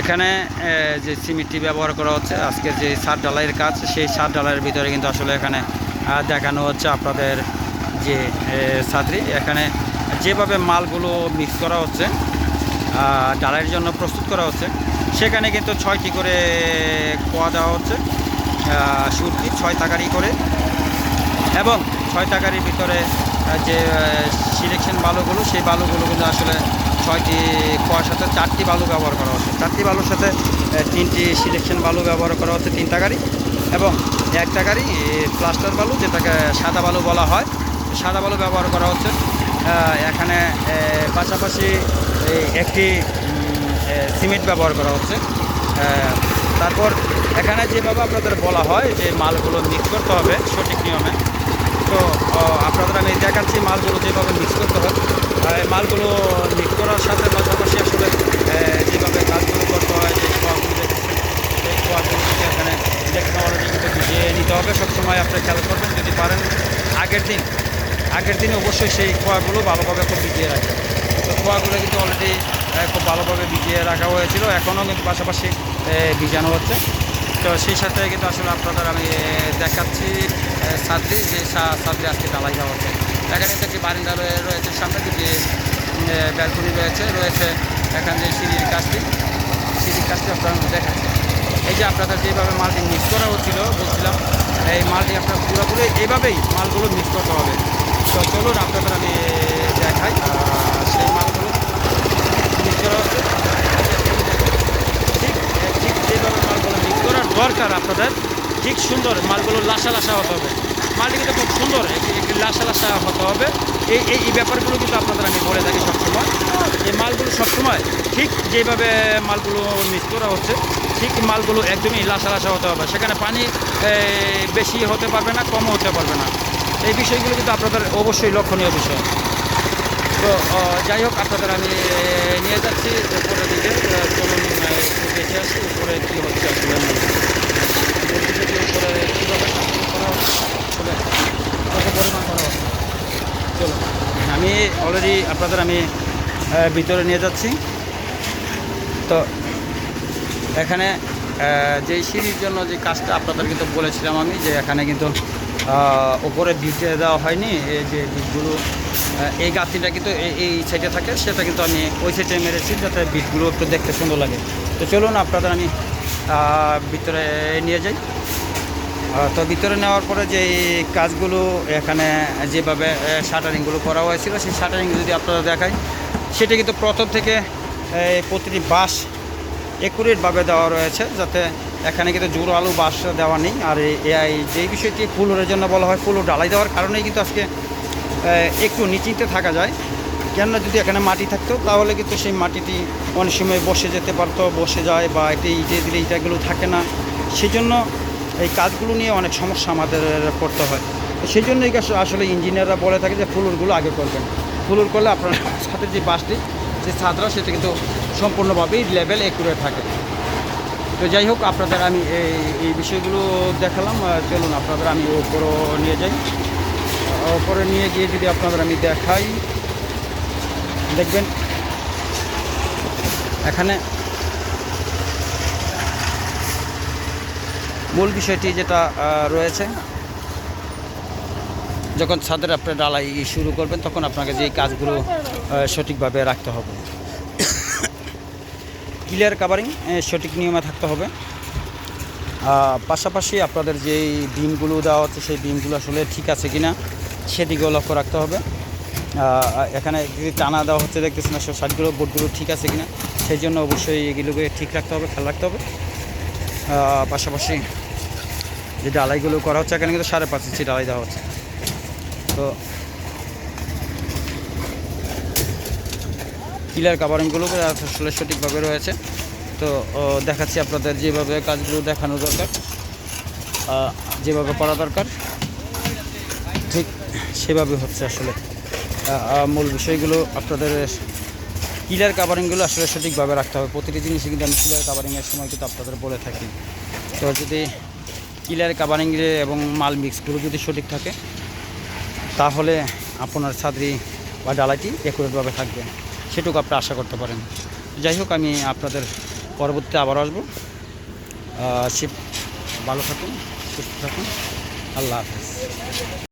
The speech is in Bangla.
এখানে যে সিমেন্টটি ব্যবহার করা হচ্ছে আজকের যে সার ডালাইয়ের কাজ, সেই সার ডালাইয়ের ভিতরে কিন্তু আসলে এখানে দেখানো হচ্ছে আপনাদের যে ছাত্রী। এখানে যেভাবে মালগুলো মিক্স করা হচ্ছে ডালাইয়ের জন্য প্রস্তুত করা হচ্ছে, সেখানে কিন্তু ছয়টি করে কোয়া দেওয়া হচ্ছে সুরকি ছয় টাকারই করে এবং ছয় টাকারির ভিতরে যে সিলেকশন বালুগুলো, সেই বালুগুলো কিন্তু আসলে ছয়টি কোয়ার সাথে চারটি বালু ব্যবহার করা হচ্ছে। চারটি বালুর সাথে তিনটি সিলেকশন বালু ব্যবহার করা হচ্ছে তিন গাড়ি এবং একটা গাড়ি প্লাস্টার বালু, যেটাকে সাদা বালু বলা হয়। সাদা বালু ব্যবহার করা হচ্ছে এখানে পাশাপাশি একটি সিমেন্ট ব্যবহার করা হচ্ছে। তারপর এখানে যেভাবে আপনাদের বলা হয় যে মালগুলো মিক্স করতে হবে সঠিক নিয়মে আপনাদের আমি দেখাচ্ছি মালগুলো যেভাবে মিক্স করতে হয়। এই মালগুলো মিক্স করার সাথে পাশাপাশি আসলে যেভাবে কাজগুলো করতে হয়, যে সেই খোয়াগুলো থেকে এখানে টেকনোলজি কিন্তু ভিজিয়ে নিতে হবে, সবসময় আপনি খেয়াল করবেন, যদি পারেন আগের দিন, আগের দিনে অবশ্যই সেই খোয়াগুলো ভালোভাবে খুব ভিজিয়ে রাখবেন। তো খোয়াগুলো কিন্তু অলরেডি খুব ভালোভাবে ভিজিয়ে রাখা হয়েছিল, এখনও কিন্তু পাশাপাশি ভিজানো হচ্ছে। তো সেই সাথে কিন্তু আসলে আপনাদের আমি দেখাচ্ছি ছাত্রী যে ছাত্রী আজকে ডালাই দেওয়া হচ্ছে। এখানে একটি বারিন্দা রয়ে- রয়েছে সামনে, দুটি ব্যালকনি রয়েছে রয়েছে এখানে যে সিঁড়ির কাজটি। সিঁড়ির কাজটি আপনারা দেখাচ্ছি এই যে আপনাদের যেভাবে মালটি মিক্স করা হচ্ছিল বলছিলাম এই মালটি আপনার পুরোপুরি এইভাবেই মালগুলো মিক্স করতে হবে। তো চলুন, আপনাদের আমি দেখাই সেই মালগুলো মিক্স করা হচ্ছে। ঠিক ঠিক যেভাবে মালগুলো মিক্স করার দরকার আপনাদের ঠিক সুন্দর, মালগুলো লাসা লাসা হতে হবে। মালটি কিন্তু খুব সুন্দর একটি লাসা লাসা হতে হবে। এই এই ব্যাপারগুলো কিন্তু আপনাদের আমি বলে থাকি সবসময়। এই মালগুলো সবসময় ঠিক যেভাবে মালগুলো মিক্স করা হচ্ছে, ঠিক মালগুলো একদমই লাসা লাসা হতে হবে। সেখানে পানি বেশি হতে পারবে না, কমও হতে পারবে না। এই বিষয়গুলো কিন্তু আপনাদের অবশ্যই লক্ষণীয় বিষয়। তো যাই হোক, আপনাদের আমি নিয়ে যাচ্ছি। উপরের দিকে চলুন দেখে আসি, উপরে কী হচ্ছে আসলে। কীভাবে করা কত পরিমাণ করা চলুন আমি অলরেডি আপনাদের আমি ভিতরে নিয়ে যাচ্ছি। তো এখানে যে সিঁড়ির জন্য যে কাজটা আপনাদের কিন্তু বলেছিলাম আমি, যে এখানে কিন্তু ওপরে বিট দেওয়া হয়নি, এই যে বিটগুলো এই গাছটিটা কিন্তু এই- সাইডে থাকে, সেটা কিন্তু আমি ওই সাইডে মেরেছি যাতে বিটগুলো একটু দেখতে সুন্দর লাগে। তো চলুন আপনাদের আমি ভিতরে নিয়ে যাই। তো ভিতরে নেওয়ার পরে যে কাজগুলো এখানে যেভাবে শাটারিংগুলো করা হয়েছিল, সেই শাটারিং যদি আপনারা দেখাই, সেটা কিন্তু প্রথম থেকে প্রতিটি বাঁশ একুরেটভাবে দেওয়া রয়েছে, যাতে এখানে কিন্তু জোর আলু বাঁশ দেওয়া নেই। আর এই- যেই বিষয়টি ফুলের জন্য বলা হয় ফুলও ডালাই দেওয়ার কারণেই কিন্তু আজকে একটু নিশ্চিন্তে থাকা যায়। কেননা যদি এখানে মাটি থাকতো, তাহলে কিন্তু সেই মাটিটি অনেক সময় বসে যেতে পারতো, বসে যায় বা এটি ইটে দিলে ইটাগুলো থাকে না। সেই জন্য এই কাজগুলো নিয়ে অনেক সমস্যা আমাদের পড়তে হয়। তো সেই জন্যই আসলে ইঞ্জিনিয়াররা বলে থাকে যে ফুলুরগুলো আগে করবেন। ফুলুর করলে আপনার সাথে যে বাসটি, যে ছাদরা, সেটা কিন্তু সম্পূর্ণভাবেই লেভেল একুরে থাকে। তো যাই হোক, আপনাদের আমি এই এই বিষয়গুলো দেখালাম। চলুন, আপনাদের আমি ওপরও নিয়ে যাই। ওপরে নিয়ে গিয়ে যদি আপনাদের আমি দেখাই। দেখবেন, এখানে মূল বিষয়টি যেটা রয়েছে, যখন ছাদের আপনি ডালাই শুরু করবেন, তখন আপনাকে যে কাজগুলো সঠিকভাবে রাখতে হবে। ক্লিয়ার কাভারিং সঠিক নিয়মে থাকতে হবে। পাশাপাশি আপনাদের যেই বিমগুলো দেওয়া হচ্ছে, সেই বিমগুলো আসলে ঠিক আছে কিনা, সেদিকেও লক্ষ্য রাখতে হবে। এখানে যদি টানা দেওয়া হচ্ছে, দেখতেছেন আসলে সাইডগুলো, বোর্ডগুলো ঠিক আছে কিনা, সেই জন্য অবশ্যই এগুলোকে ঠিক রাখতে হবে, খেয়াল রাখতে হবে। পাশাপাশি যে ডালাইগুলো করা হচ্ছে, এখানে কিন্তু সাড়ে পাঁচ ইঞ্চি ডালাই দেওয়া হচ্ছে। তো পিলার কাভারিংগুলো আসলে সঠিকভাবে রয়েছে। তো দেখাচ্ছি আপনাদের যেভাবে কাজগুলো দেখানো দরকার যেভাবে করা দরকার। ঠিক সেভাবে হচ্ছে আসলে। মূল বিষয়গুলো আপনাদের পিলার কাভারিংগুলো আসলে সঠিকভাবে রাখতে হবে। প্রতিটি জিনিসই কিন্তু আমি পিলার কাভারিংয়ের সময় কিন্তু আপনাদের বলে থাকি। তো যদি কিলার কাভারিং এবং মাল মিক্সগুলো যদি সঠিক থাকে, তাহলে আপনার ছাদরি বা ডালাটি একুরেটভাবে থাকবে। সেটুকু আপনি আশা করতে পারেন। যাই হোক, আমি আপনাদের পরবর্তীতে আবার আসব। শিব ভালো থাকুন, সুস্থ থাকুন। আল্লাহ হাফেজ।